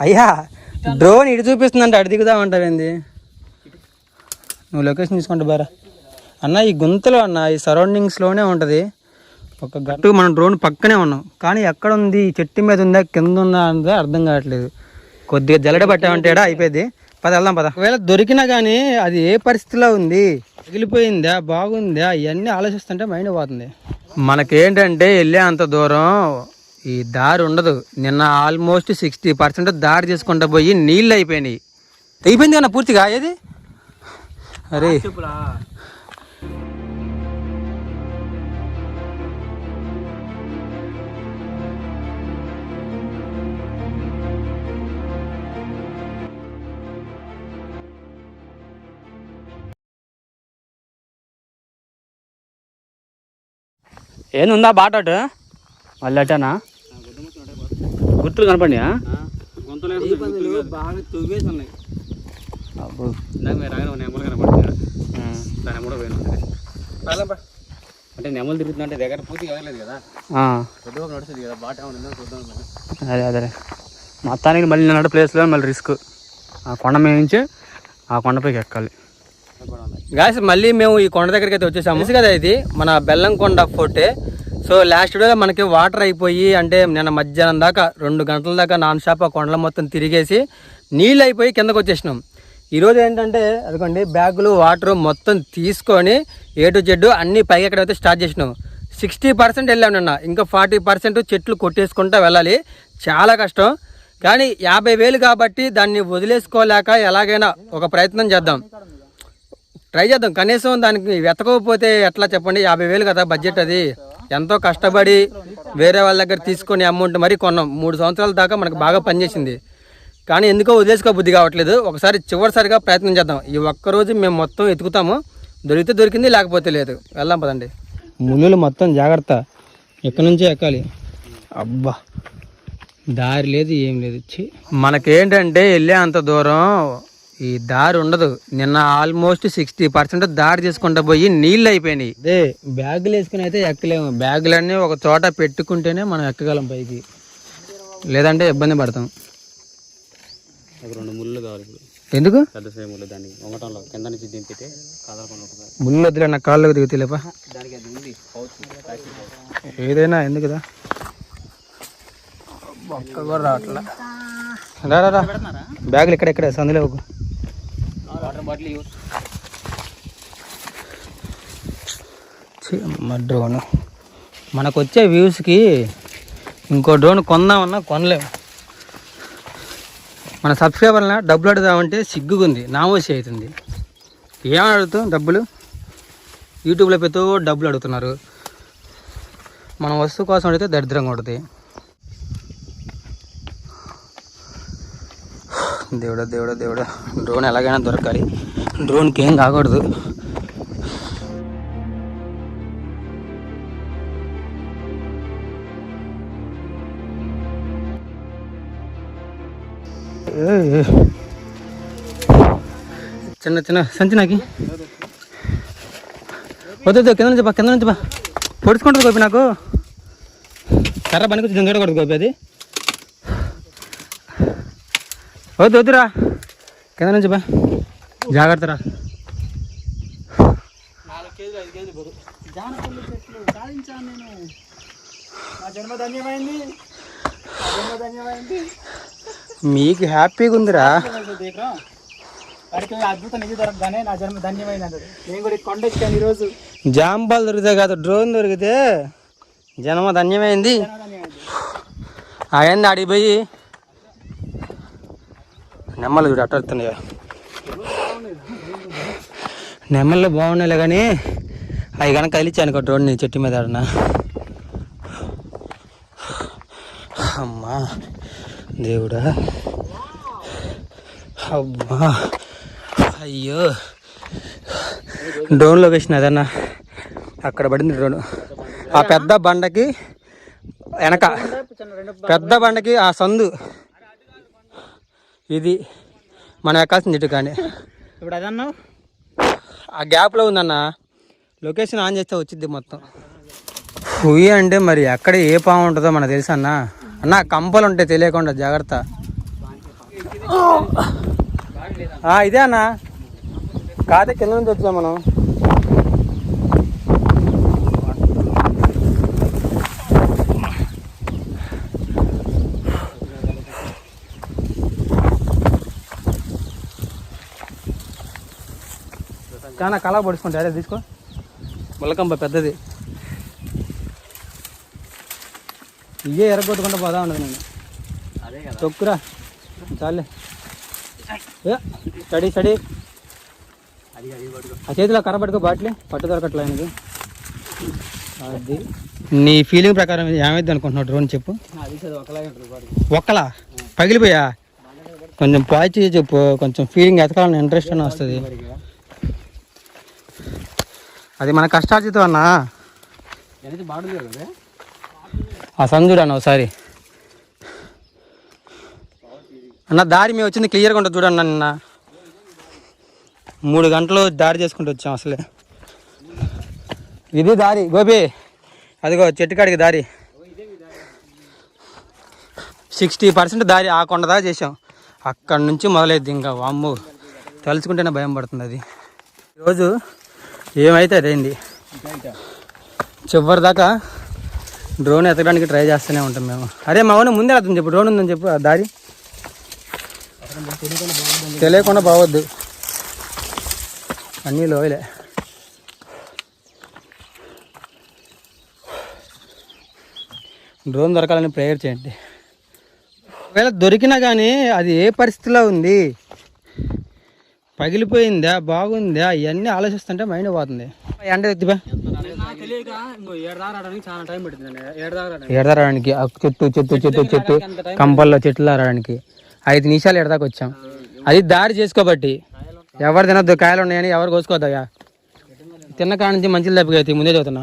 అయ్యా డ్రోన్ ఇటు చూపిస్తుందంటే అటు దిగుదామంటావేంది నువ్వు లొకేషన్ తీసుకుంటే బారా. అన్న ఈ గుంతలో అన్న ఈ సరౌండింగ్స్లోనే ఉంటుంది. ఒక గట్టు మనం డ్రోన్ పక్కనే ఉన్నాం. కానీ ఎక్కడ ఉంది ఈ చెట్టు మీద ఉందా? కింద ఉందా? అనేది అర్థం కావట్లేదు. కొద్దిగా జల్లడ పట్టామంటేడా అయిపోయింది. పద వెళ్దాం పద. ఒకవేళ దొరికినా కానీ అది ఏ పరిస్థితిలో ఉంది? తగిలిపోయిందా బాగుందా? ఇవన్నీ ఆలోచిస్తుంటే మైండ్ పోతుంది. మనకేంటంటే వెళ్ళే అంత దూరం ఈ దారి ఉండదు. నిన్న ఆల్మోస్ట్ సిక్స్టీ పర్సెంట్ దారి చేసుకుంటా పోయి నీళ్ళు అయిపోయినాయి. అయిపోయింది కన్నా పూర్తిగా? ఏది? అరే. ఏంది ఉందా బాట మళ్ళీ అటనా? గుర్తులు కనపడియా బాగా తువ్వేసి ఉన్నాయి. దాని పోయినా అంటే నెమ్మలు తిరుగుతుందంటే దగ్గర పూర్తి కదలేదు కదా. కొద్దిగా నడుస్తుంది కదా బాట చూద్దాం. అదే అదే. మొత్తానికి మళ్ళీ నడు ప్లేస్లో మళ్ళీ రిస్క్. ఆ కొండ మీద నుంచి ఆ కొండపైకి ఎక్కాలి. గాయస్ మళ్ళీ మేము ఈ కొండ దగ్గరికి అయితే వచ్చేసాము. కదా ఇది మన బెల్లం కొండ ఫోర్టే. సో లాస్ట్ డే మనకి వాటర్ అయిపోయి అంటే నిన్న మధ్యాహ్నం దాకా రెండు గంటల దాకా నాన్ స్టాప్ ఆ కొండల మొత్తం తిరిగేసి నీళ్ళు అయిపోయి కిందకు వచ్చేసినాం. ఈరోజు ఏంటంటే అదిగోండి బ్యాగులు వాటర్ మొత్తం తీసుకొని ఏ టు జెడ్ అన్ని పైకి ఎక్కడైతే స్టార్ట్ చేసినాం. సిక్స్టీ పర్సెంట్ వెళ్ళాం నిన్న. ఇంకా ఫార్టీ పర్సెంట్ చెట్లు కొట్టేసుకుంటా వెళ్ళాలి. చాలా కష్టం. కానీ యాభై వేలు కాబట్టి దాన్ని వదిలేసుకోలేక ఎలాగైనా ఒక ప్రయత్నం చేద్దాం. ట్రై చేద్దాం. కనీసం దానికి వెతకపోతే ఎట్లా చెప్పండి? యాభై వేలు కదా బడ్జెట్ అది. ఎంతో కష్టపడి వేరే వాళ్ళ దగ్గర తీసుకొని అమౌంట్ మరీ కొన్నాం. మూడు సంవత్సరాల దాకా మనకు బాగా పనిచేసింది. కానీ ఎందుకో వదిలేసుకో బుద్ధి కావట్లేదు. ఒకసారి చివరిసారిగా ప్రయత్నం చేద్దాం. ఈ ఒక్కరోజు మేము మొత్తం ఎతుకుతాము దొరికితే దొరికింది లేకపోతే లేదు. వెళ్దాం పదండి. ముళ్ళు మొత్తం జాగ్రత్త. ఎక్కడి నుంచే ఎక్కాలి. అబ్బా దారి లేదు ఏం లేదు. మనకేంటంటే వెళ్ళే అంత దూరం ఈ దారి ఉండదు. నిన్న ఆల్మోస్ట్ సిక్స్టీ పర్సెంట్ దారి చేసుకుంటా పోయి నీళ్ళు అయిపోయినాయి. అదే బ్యాగులు వేసుకుని అయితే ఎక్కలేము. బ్యాగులన్నీ ఒక చోట పెట్టుకుంటేనే మనం ఎక్కగలం పైకి. లేదంటే ఇబ్బంది పడతాం. ఒక రెండు ముళ్ళు కావాలి ఇప్పుడు. ఎందుకు? పెద్ద సైజు ముళ్ళు దాన్ని వంగటంలో కింద నుంచి దింపితే కదలకుండా ఉంటుంది ముళ్ళు వద్దులే నా కాళ్ళకు దిగుతలేపా దానికి అది ఉంది పౌచ్ ప్లాస్టిక్ పౌచ్ ఏదైనా ఎందుకు కదా ఒక్క కూడా రావట్లా. రా బ్యాగులు ఇక్కడ ఇక్కడ సందులో వాటర్ బాటిల్ యూస్ మా డ్రోన్ మనకు వచ్చే వ్యూస్కి ఇంకో డ్రోన్ కొందామన్నా కొనలేము. మన సబ్స్క్రైబర్ల డబ్బులు అడుగుదామంటే సిగ్గుంది నామోసి అవుతుంది. ఏమని అడుగుతాం డబ్బులు? యూట్యూబ్లో పెద్ద డబ్బులు అడుగుతున్నారు. మన వస్తువు కోసం అడిగితే దరిద్రంగా ఉంటుంది. దేవుడా దేవుడా దేవుడా. డ్రోన్ ఎలాగైనా దొరకాలి. డ్రోన్కి ఏం కాకూడదు. చిన్న చిన్న సంచి నాకి. వద్దు కింద నుంచి బా కింద నుంచి బా పొడుచుకుంటుంది గోపి నాకు. కర్ర పనికి వచ్చి గోపి అది. వద్దు వద్దురా కింద నుంచి బా. జాగ్రత్త రా. మీకు హ్యాపీగా ఉందిరా. వాడికి అద్భుత నిధి దొరకగానే నా జన్మ ధన్యమైంది అన్నాడు నేను కూడా ఈ కొండ ఎక్కాను ఈరోజు. జాంబాలు దొరికితే కాదు డ్రోన్ దొరికితే జన్మ ధన్యమైంది. జన్మ ధన్యమైంది. అయ్యింది అడిగి పోయి. నెమ్మలు చూడు అట్టడుతున్నాయా నెమ్మలు బాగున్నాయి కానీ అవి కనుక కలిచాను ఒక డ్రోన్ నేను చెట్టు మీద ఆడినా. అమ్మా దేవుడా. అమ్మా అయ్యో. డ్రోన్ లొకేషన్ అదన్నా అక్కడ పడింది డ్రోన్ ఆ పెద్ద బండకి వెనక పెద్ద బండకి ఆ సందు. ఇది మనం ఎక్కాల్సిన చెట్టు కానీ. ఇప్పుడు అదన్నావు ఆ గ్యాప్లో ఉందన్న. లొకేషన్ ఆన్ చేస్తే వచ్చింది మొత్తం. హుయి అంటే మరి ఎక్కడ ఏ పాము ఉంటుందో మనకు తెలుసా అన్న? అన్న కంపలు ఉంటాయి తెలియకుండా జాగ్రత్త. ఇదే అన్న. కాదే కింద నుంచి వచ్చాం మనం. కానీ కళ పడుచుకుంటా అదే తీసుకో. ముళ్ళకంప పెద్దది. ఇవే ఎరగొట్టుకుంటా పోదా ఉండదు నేను అదే కదా. తొక్కురా. చాలే. ఏ, స్టడీ స్టడీ ఆ చేతిలో కర్ర పట్టుకో బాట్లే. పట్టు దొరకట్లే ఆయనకి. అది. నీ ఫీలింగ్ ప్రకారం ఏమైంది అనుకుంటున్నావు? డ్రోన్ చెప్పు. ఒక్కలా పగిలిపోయా? కొంచెం పాచి చెప్పు. కొంచెం ఫీలింగ్ ఎతకాలని ఇంట్రెస్ట్ అని వస్తుంది. అది మన కష్టార్జితం అన్నా. ఆ సంజుడు అన్న ఒకసారి. అన్న దారి మేము వచ్చింది క్లియర్గా ఉంటుంది చూడండి నిన్న. మూడు గంటలు దారి చేసుకుంటూ వచ్చాం అసలే. ఇది దారి గోపి. అదిగో చెట్టు కాడికి దారి. సిక్స్టీ పర్సెంట్ దారి ఆ కొండ చేసాం అక్కడి నుంచి మొదలైద్ది ఇంకా వామ్ము. తలుచుకుంటేనే భయం పడుతుంది అది. ఈరోజు ఏమైతే అదేంది చివరి దాకా డ్రోన్ ఎత్తడానికి ట్రై చేస్తూనే ఉంటాం మేము. అరే మా ముందే వెళ్తుంది చెప్పు డ్రోన్ ఉందని చెప్పు దారి. తెలియకుండా బావద్దు అన్నీ లోయలే. డ్రోన్ దొరకాలని ప్రేయర్ చేయండి. ఒకవేళ దొరికినా కానీ అది ఏ పరిస్థితిలో ఉంది? పగిలిపోయిందా? బాగుందా? ఇవన్నీ ఆలోచిస్తుంటే మైండ్ పోతుంది. ఎండ ఎత్తిపా తెలియక చెట్టు చెట్టు చెట్టు చెట్టు కంపల్లో చెట్లు ఆరడానికి ఐదు నిమిషాలు ఎడదాకా వచ్చాం. అది దారి చేసుకోబట్టి. ఎవరు తినొద్దు కాయలు ఉన్నాయని ఎవరు కోసుకోవద్దయ్యా తిన్న కాడ నుంచి మంచిలు తప్పికైతే ముందే చదువుతున్నా.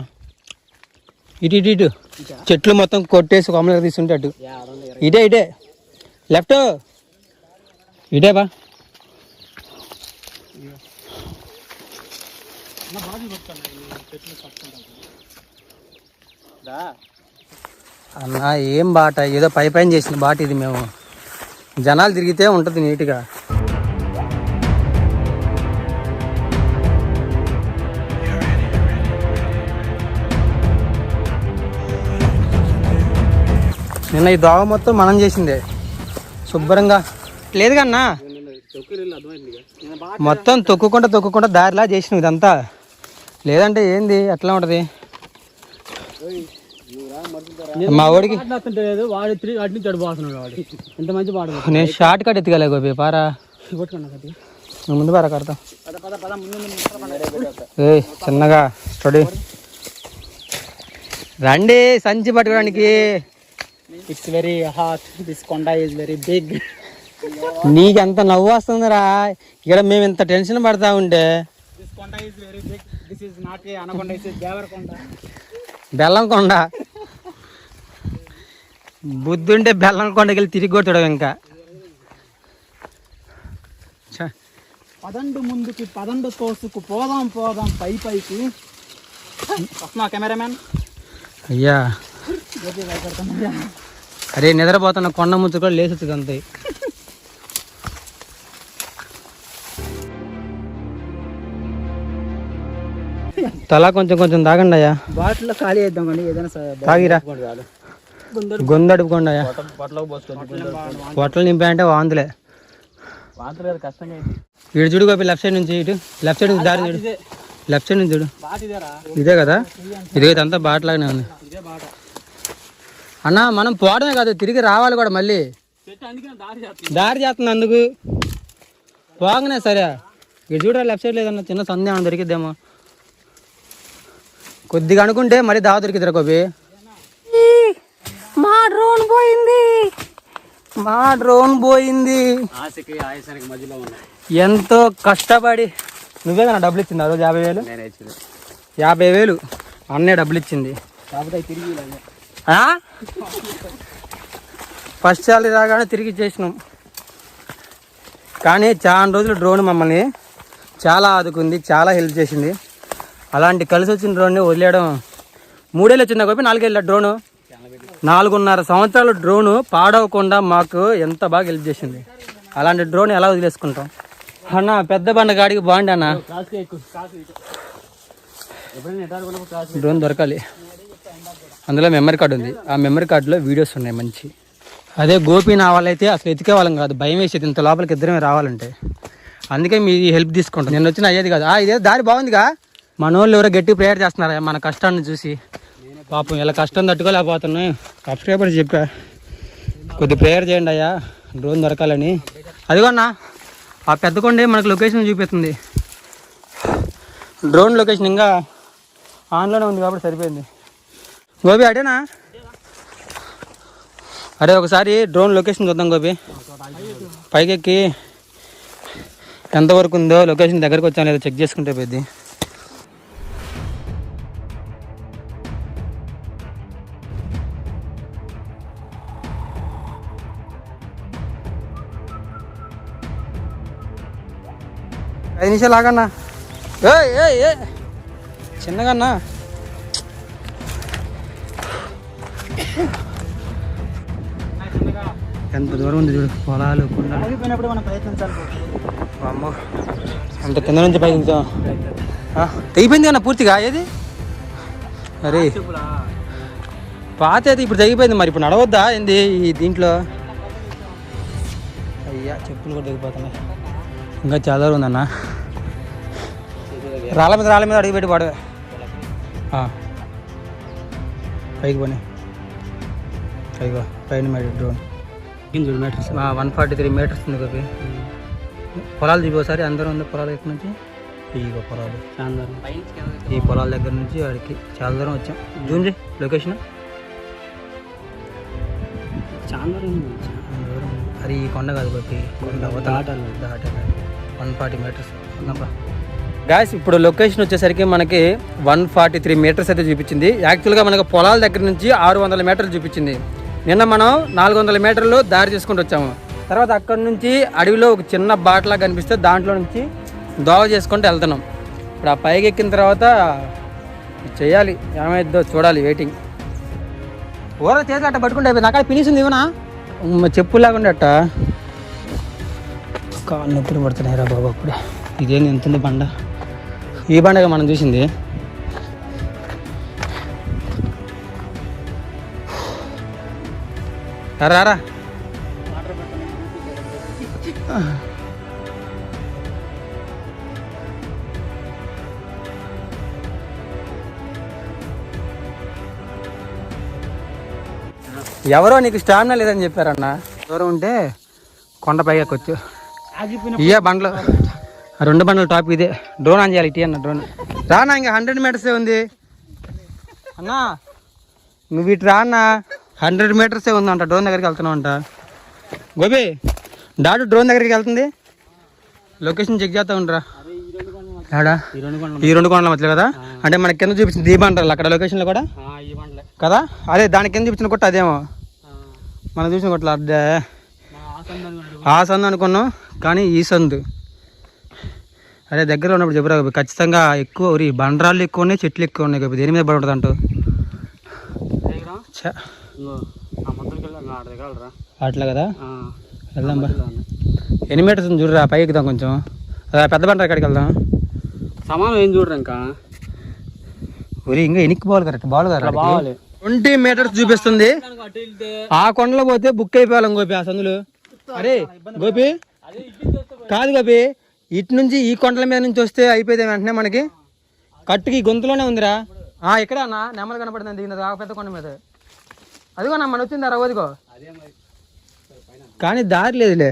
ఇటు ఇటు ఇటు. చెట్లు మొత్తం కొట్టేసి కొమ్మలకి తీసుకుంటే అటు. ఇటే ఇటే. లెఫ్ట్. ఇటే బా. అన్న ఏం బాట? ఏదో పై పైన చేసిన బాట ఇది మేము. జనాలు తిరిగితే ఉంటుంది నీట్గా. నిన్న ఈ దోవ మొత్తం మనం చేసిందే. శుభ్రంగా. లేదు కన్నా. మొత్తం తొక్కుకుంటా తొక్కుకుంటా దారిలా చేసినావు ఇదంతా. లేదంటే ఏంది? ఎట్లా ఉంటుంది. మా వాడికి మాట్లాడుతుంటే లేదు వాడు తిరిగి అటు నుంచి అడు పోతున్నాడు వాడు. ఎంత మంచి పాడు నేను షార్ట్ కట్ ఎత్తుకోలే గోపి పారా. ముందు పారా కడతా. పద పద పద ముందు ముందు ఏ చిన్నగా స్టడీ రండి సంచి పట్టుకోవడానికి. It's very hot this konda is very big నీకెంత నవ్వు వస్తుందిరా? ఇక్కడ మేము ఇంత టెన్షన్ పడతా ఉంటే. This konda is very big this is not a anaconda is Devarakonda Bellamkonda బుద్ధుంటే బెల్లం కొండకి వెళ్ళి తిరిగి కొట్టడం ఇంకా. పదండు ముందుకి పదండు తోసుకు పోదాం పోదాం పై పైకి. వస్తున్నా కెమెరామ్యాన్? అయ్యా. అరే నిద్రపోతున్న కొండ ముచ్చు కూడా లేచొచ్చు అంతే. తల కొంచెం కొంచెం తాగండి అయ్యా. బాటిల్లో ఖాళీ చేద్దాం కానీ ఏదైనా తాగిరా. గొందడుపుకోండి అయ్యా. పొట్టలు నింపాయంటే వాంతులే. అయింది ఇటు చూడు గోపి లెఫ్ట్ సైడ్ నుంచి ఇటు లెఫ్ట్ సైడ్ నుంచి దారి చూడు. లెఫ్ట్ సైడ్ నుంచి చూడు. బాట ఇదేరా. ఇదే కదా? ఇదే అంతా బాటలాగానే ఉంది. ఇదే బాట. అన్న మనం పోవడమే కాదు తిరిగి రావాలి కూడా మళ్ళీ. చెట్టు అందుకే దారి చేస్తుంది దారి చేస్తుంది అందుకు. పోగానే సరే. ఇటు చూడరా లెఫ్ట్ సైడ్ లేదన్న చిన్న సందేహం దొరికిద్దేమో. కొద్దిగా అనుకుంటే మళ్ళీ దావ దొరికిద్దిరా కోపి మా డ్రోన్ పోయింది. మా డ్రోన్ పోయింది. ఎంతో కష్టపడి. నువ్వే కదా డబ్బులు ఇచ్చింది ఆ రోజు యాభై వేలు? యాభై వేలు? అన్నే డబ్బులు ఇచ్చింది? ఫస్ట్ సాలరీ రాగానే తిరిగి ఇచ్చేసినాం. కానీ చాలా రోజులు డ్రోన్ మమ్మల్ని చాలా ఆదుకుంది చాలా హెల్ప్ చేసింది. అలాంటి కలిసి వచ్చిన డ్రోన్ని వదిలేయడం మూడేళ్ళు వచ్చిందా గోపి నాలుగేళ్ళ డ్రోను. నాలుగున్నర సంవత్సరాలు డ్రోన్ పాడవకుండా మాకు ఎంత బాగా హెల్ప్ చేసింది. అలాంటి డ్రోన్ ఎలా వదిలేసుకుంటాం? అన్న పెద్ద బండ గాడికి బాగుండి అన్న. డ్రోన్ దొరకాలి. అందులో మెమరీ కార్డు ఉంది. ఆ మెమరీ కార్డులో వీడియోస్ ఉన్నాయి మంచి. అదే గోపి నా వాళ్ళైతే అసలు ఎతికే వాళ్ళం కాదు. భయం వేసేది ఇంత లోపలికి ఇద్దరమే రావాలంటే. అందుకే మీ హెల్ప్ తీసుకుంటాం. నేను వచ్చిన అయ్యేది కాదు. ఇదే దారి బాగుందిగా. మన వాళ్ళు ఎవరో గట్టి ప్రేయర్ చేస్తున్నారా? మన కష్టాన్ని చూసి. పాపం ఇలా కష్టం తట్టుకోలేకపోతున్నాయి సబ్స్క్రైబర్స్ చెప్పా. కొద్ది ప్రేయర్ చేయండి అయ్యా. డ్రోన్ దొరకాలని. అదిగోన్నా ఆ పెద్ద కొండే మనకు లొకేషన్ చూపిస్తుంది. డ్రోన్ లొకేషన్ ఇంకా ఆన్లోనే ఉంది కాబట్టి సరిపోయింది. గోపి అటేనా? అరే ఒకసారి డ్రోన్ లొకేషన్ చూద్దాం గోపి. పైకెక్కి. ఎంతవరకు ఉందో లొకేషన్ దగ్గరకు వచ్చాను లేదో చెక్ చేసుకుంటే పోయింది ఐదు నిమిషాలు ఆగన్నా. ఏ ఏ ఏ చిన్నగా అన్నా. ఎంత దూరం ఉంది చూడు పొలాలు అమ్మ అంత కింద నుంచి పైకి. ఆ, తెగిపోయింది కన్నా పూర్తిగా? ఏది? అరే. పాత అయితే ఇప్పుడు తెగిపోయింది మరి ఇప్పుడు నడవద్దా? ఏంది ఈ దీంట్లో? అయ్యా చెప్పులు కూడా తెగిపోతున్నాయి. ఇంకా చాలా దూరం ఉందన్న. రాళ్ళ మీద రాళ్ళ మీద అడిగి పెట్టి పడవే. ఆ. పైకి పోనీ. పైగా పైన మేడ డ్రోన్. చూడు meters one forty three meters ఉంది కవి పొలాలు ఒకసారి అందరూ ఉంది పొలాలు ఎక్కడి నుంచి? ఇగో పొలాలు. చాందరం ఈ పొలాల దగ్గర నుంచి వాడికి చాలా దూరం వచ్చాం. జూన్ చే లొకేషన్. చాందరం దూరం అది ఈ కొండ కాదు గోపి. కొండ దాటాలి. దాటాలి. వన్ ఫార్టీ మీటర్స్ గాయస్ ఇప్పుడు లొకేషన్ వచ్చేసరికి మనకి వన్ ఫార్టీ త్రీ మీటర్స్ అయితే చూపించింది. యాక్చువల్గా మనకి పొలాల దగ్గర నుంచి ఆరు వందల మీటర్లు చూపించింది. నిన్న మనం నాలుగు వందల మీటర్లు దారి చేసుకుంటూ వచ్చాము. తర్వాత అక్కడ నుంచి అడవిలో ఒక చిన్న బాటలా కనిపిస్తే దాంట్లో నుంచి దోవ చేసుకుంటూ వెళ్తున్నాం. ఇప్పుడు ఆ పైకి ఎక్కిన తర్వాత చేయాలి. ఏమైద్దో చూడాలి వెయిటింగ్ ఊర చేసి అట్ట పట్టుకుంటే అయిపోయింది. అక్కడ పినిసింది ఇవనా చెప్పు లేకుండా అట్ట? కాళ్ళు నొప్పులు పడుతున్నాయి రా బాబు అప్పుడే. ఇదేం ఎంత ఉంది బండ? ఈ బండగా మనం చూసింది? రారా ఎవరో నీకు స్టామినా లేదని చెప్పారన్న. దూరం ఉంటే కొండపైకి ఎక్కొచ్చు కొచ్చు ఇయ్యా బండ్లు. రెండు బండ్ల టాప్ ఇదే. డ్రోన్ ఆన్ చేయాలి ఇటీ అన్న డ్రోన్. రానా ఇంకా హండ్రెడ్ మీటర్సే ఉంది? అన్నా నువ్వు ఇటు రా అన్న హండ్రెడ్ మీటర్సే ఉందంట డ్రోన్ దగ్గరికి వెళ్తున్నావు అంట గోపి డాడు డ్రోన్ దగ్గరికి వెళ్తుంది? లొకేషన్ చెక్ చేస్తా ఉండరా ఆడా? ఈ రెండు కొండలు ఈ రెండు కొండల మధ్యలో కదా? అంటే మన కింద చూపించింది దీపంటారు అక్కడ లొకేషన్లో కూడా? ఈ కదా? అదే దాని కింద చూపించిన కొట్ట అదేమో. మనం చూసిన కొట్ల అదే. ఆ సందు అనుకున్నాం కానీ ఈ సందు. అదే దగ్గర ఉన్నప్పుడు చెప్పురా. ఖచ్చితంగా ఎక్కువ ఉరి బండరాళ్ళు ఎక్కువ ఉన్నాయి చెట్లు ఎక్కువ ఉన్నాయి గోపి. దేని మీద పడి ఉంటుంది అంటూ ఇంకో అట్లా కదా? వెళ్దాం బా. ఎన్ని మీటర్స్ ఉంది చూడరా పైకి ఎక్కుదాం కొంచెం. అదే పెద్ద బండ ఎక్కడికి వెళ్దాం. సమానం ఏం చూడరు ఇంకా? ఉరి ఇంకా ఎనికి పోవాలి కరెక్ట్ బాల్ కదా ట్వంటీ మీటర్స్ చూపిస్తుంది. ఆ కొండలో పోతే బుక్ అయిపోవాలి గోపి ఆ సందులు. అరే గోపి. కాదు గోపి ఇటు నుంచి ఈ కొండల మీద నుంచి వస్తే అయిపోయింది వెంటనే మనకి? కట్టుకి ఈ గొంతులోనే ఉందిరా. ఆ ఇక్కడ అన్న? నెమ్మలు కనపడుతుంది దిగినది ఆ పెద్ద కొండ మీద. అదిగో నా మన వచ్చిందా రవ్వదిగో కానీ దారి లేదులే.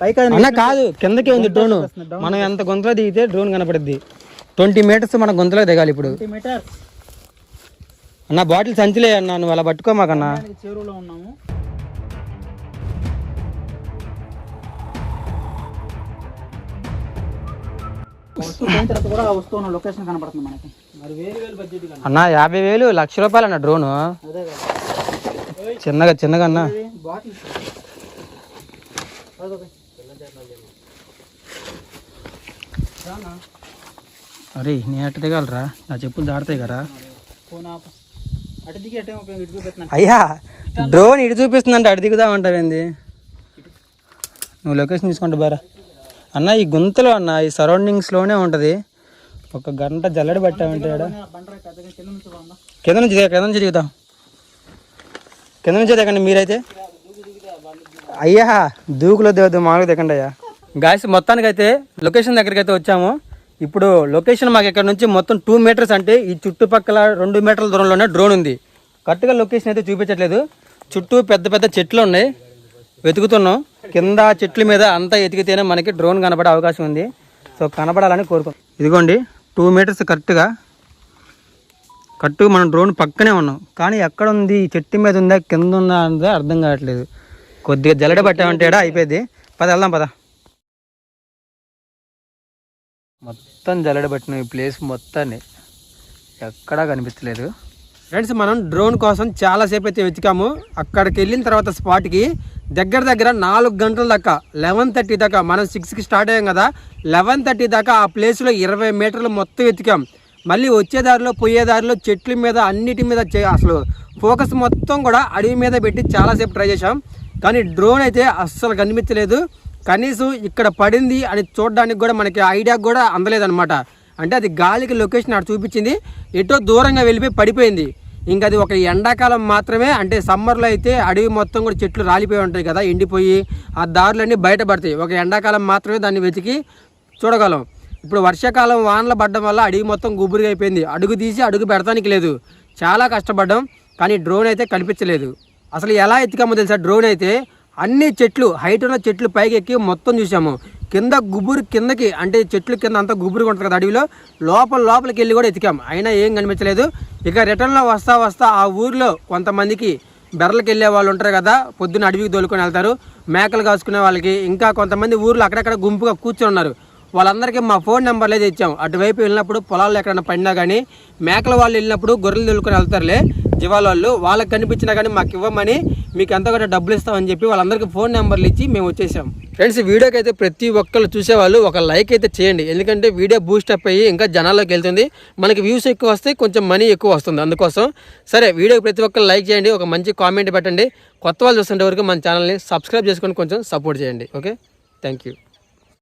పైకి అన్న కాదు కిందకే ఉంది డ్రోన్. మనం ఎంత గొంతులో దిగితే డ్రోన్ కనపడుద్ది. ట్వంటీ మీటర్స్ మన గొంతులో దిగాలి ఇప్పుడు. మీటర్ అన్న బాటిల్ సంచిలే అన్న నువ్వు అలా పట్టుకోమాకన్నా చెరువులో ఉన్నాము. తర్వాత కూడా వస్తూ ఉన్న లొకేషన్ కనపడుతుంది మనకి. మరి వేలు వేలు బడ్జెట్ కానీ అన్న యాభై వేలు లక్ష రూపాయలు అన్న డ్రోన్. అదే కదా. చిన్నగా చిన్నగా అన్న. బాటిల్. అరే నేను ఎట్ట దిగాలరా. నా చెప్పులు దాడతాయి కదా. అటు అటే అయ్యా డ్రోన్ ఇటు చూపిస్తుందంటే అటు దిగుదామంటావేంది? నువ్వు లొకేషన్ తీసుకుంటా బారా. అన్న ఈ గుంతలో అన్న ఈ సరౌండింగ్స్లోనే ఉంటుంది. ఒక గంట జల్లడి పట్టామంటే కింద నుంచి కింద నుంచి కింద నుంచి దిగుతాం. కింద నుంచి దిగండి మీరైతే. అయ్యా దూకులో దిగదు మామూలుగా దిగండి అయ్యా. గాయస్ మొత్తానికి అయితే లొకేషన్ దగ్గరికి అయితే వచ్చాము. ఇప్పుడు లొకేషన్ మాకు ఇక్కడ నుంచి మొత్తం టూ మీటర్స్ అంటే ఈ చుట్టుపక్కల రెండు మీటర్ల దూరంలోనే డ్రోన్ ఉంది. కరెక్ట్గా లొకేషన్ అయితే చూపించట్లేదు. చుట్టూ పెద్ద పెద్ద చెట్లు ఉన్నాయి. వెతుకుతున్నాం. కింద చెట్ల మీద అంతా ఎతికితేనే మనకి డ్రోన్ కనబడే అవకాశం ఉంది. సో కనబడాలని కోరుకుంటాం ఇదిగోండి టూ మీటర్స్ కరెక్ట్గా కరెక్ట్ మనం డ్రోన్ పక్కనే ఉన్నాం. కానీ ఎక్కడ ఉంది ఈ చెట్టు మీద ఉందా కింద ఉందా అనేది అర్థం కావట్లేదు. కొద్దిగా జల్లడ పట్టామంటే ఈడ అయిపోయింది. పద వెళ్దాం పద. మొత్తం జల్లడ పట్టిన ఈ ప్లేస్ మొత్తాన్ని ఎక్కడా కనిపించలేదు. ఫ్రెండ్స్ మనం డ్రోన్ కోసం చాలాసేపు అయితే వెతికాము. అక్కడికి వెళ్ళిన తర్వాత స్పాట్కి దగ్గర దగ్గర నాలుగు గంటల దాకా లెవెన్ థర్టీ దాకా మనం సిక్స్కి స్టార్ట్ అయ్యాం కదా లెవెన్ థర్టీ దాకా ఆ ప్లేస్లో ఇరవై మీటర్లు మొత్తం వెతికాం. మళ్ళీ వచ్చే దారిలో పోయే దారిలో చెట్ల మీద అన్నిటి మీద అసలు ఫోకస్ మొత్తం కూడా అడవి మీద పెట్టి చాలాసేపు ట్రై చేసాం కానీ డ్రోన్ అయితే అస్సలు కనిపించలేదు. కనీసం ఇక్కడ పడింది అని చూడడానికి కూడా మనకి ఐడియా కూడా అందలేదన్నమాట. అంటే అది గాలికి లొకేషన్ అక్కడ చూపించింది. ఎటో దూరంగా వెళ్ళిపోయి పడిపోయింది. ఇంకా అది ఒక ఎండాకాలం మాత్రమే అంటే సమ్మర్లో అయితే అడవి మొత్తం కూడా చెట్లు రాలిపోయి ఉంటాయి కదా ఎండిపోయి ఆ దారులన్నీ బయటపడతాయి. ఒక ఎండాకాలం మాత్రమే దాన్ని వెతికి చూడగలం. ఇప్పుడు వర్షాకాలం వానలు పడడం వల్ల అడవి మొత్తం గుబురుగా అయిపోయింది అడుగు తీసి అడుగు పెడతానికి లేదు. చాలా కష్టపడ్డాం కానీ డ్రోన్ అయితే కనిపించలేదు. అసలు ఎలా ఎత్తికామో తెలుసా? డ్రోన్ అయితే అన్ని చెట్లు హైట్ ఉన్న చెట్లు పైకి ఎక్కి మొత్తం చూసాము. కింద గుబురు కిందకి అంటే చెట్లు కింద అంతా గుబురుగా ఉంటుంది కదా అడవిలో లోపల లోపలికి వెళ్ళి కూడా ఎతికాం. అయినా ఏం కనిపించలేదు. ఇక రిటర్న్లో వస్తా వస్తా ఆ ఊర్లో కొంతమందికి బెర్రలకు వెళ్ళే వాళ్ళు ఉంటారు కదా పొద్దున్న అడవికి తోలుకొని వెళ్తారు. మేకలు కాసుకునే వాళ్ళకి ఇంకా కొంతమంది ఊర్లో అక్కడక్కడ గుంపుగా కూర్చొని ఉన్నారు. వాళ్ళందరికీ మా ఫోన్ నెంబర్లు అయితే ఇచ్చాం అటువైపు వెళ్ళినప్పుడు పొలాల్లో ఎక్కడైనా పడినా కానీ మేకల వాళ్ళు వెళ్ళినప్పుడు గొర్రెలు తోలుకొని వెళ్తారులే. జీవాల వాళ్ళు వాళ్ళకి కనిపించినా కానీ మాకు ఇవ్వమని మీకు ఎంతో కొంత డబ్బులు ఇస్తామని చెప్పి వాళ్ళందరికీ ఫోన్ నెంబర్లు ఇచ్చి మేము వచ్చేసాం. ఫ్రెండ్స్ వీడియోకి అయితే ప్రతి ఒక్కరు చూసేవాళ్ళు ఒక లైక్ అయితే చేయండి. ఎందుకంటే వీడియో బూస్ట్ అప్ అయ్యి ఇంకా జనాల్లోకి వెళ్తుంది. మనకి వ్యూస్ ఎక్కువ వస్తే కొంచెం మనీ ఎక్కువ వస్తుంది. అందుకోసం సరే వీడియోకి ప్రతి ఒక్కరు లైక్ చేయండి. ఒక మంచి కామెంట్ పెట్టండి. కొత్త వాళ్ళు చూస్తుంటే వరకు మన ఛానల్ని సబ్స్క్రైబ్ చేసుకొని కొంచెం సపోర్ట్ చేయండి. Okay thank you